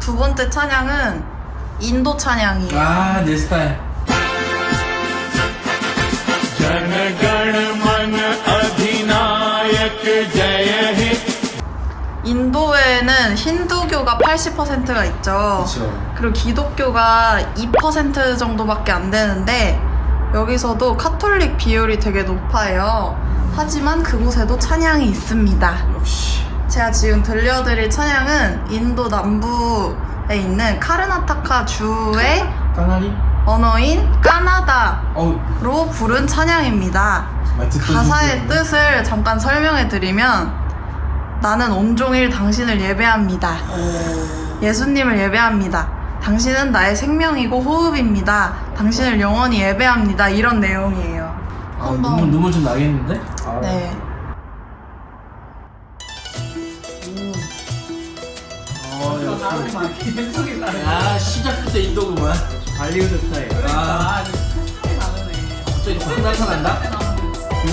두 번째 찬양은 인도 찬양이에요. 아, 내 스타일. जनगण मन अधिनायक जय हे 인도에는 힌두교가 80%가 있죠. 그쵸. 그리고 기독교가 2% 정도밖에 안 되는데 여기서도 카톨릭 비율이 되게 높아요. 하지만 그곳에도 찬양이 있습니다. 역시. 제가 지금 들려드릴 찬양은 인도 남부에 있는 카르나타카 주의 까나리? 언어인 까나다로 어우, 부른 찬양입니다. 말 듣던 가사의. 뜻을 잠깐 설명해 드리면 나는 온종일 당신을 예배합니다. 예수님을 예배합니다. 당신은 나의 생명이고 호흡입니다. 당신을 영원히 예배합니다. 이런 내용이에요. 아, 한번 눈물, 눈물 좀 나겠는데? 아. 네. 어, 역시. 야, 시작부터 인도구만. 발리우드 스타일. 아, 갑자기 확 나타난다? 그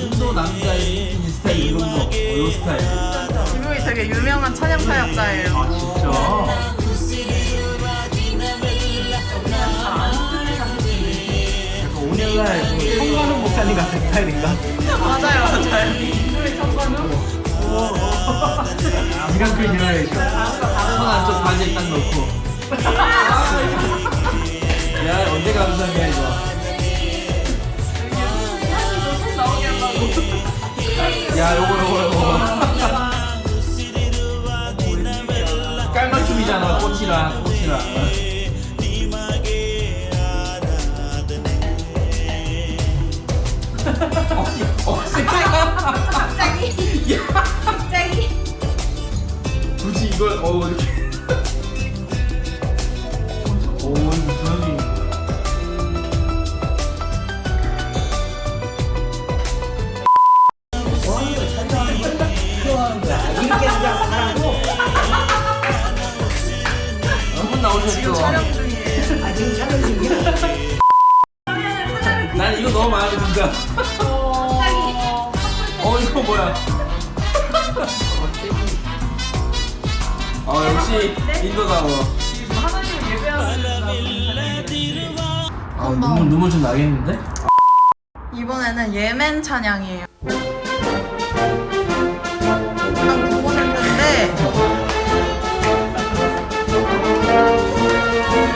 인도 남자의 느낌 스타일 이런 거. 어, 요 스타일. 이분이 되게 유명한 찬양 사역자예요. 아, 진짜? 약간 오늘날 그 성관훈 목사님 같은 스타일인가? 맞아요, 맞아요. 미라클 히어로에이션 손 안쪽 바지에 딱 넣고 야 언제 감성이야 이거 야 요거 요 한분 나오셨어 촬영 중이에요. 난 이거 너무 마음에 든다. 어 이거 뭐야? 어 역시 인도다워 아 눈물 눈물 좀 나겠는데? 이번에는 예멘 찬양이에요.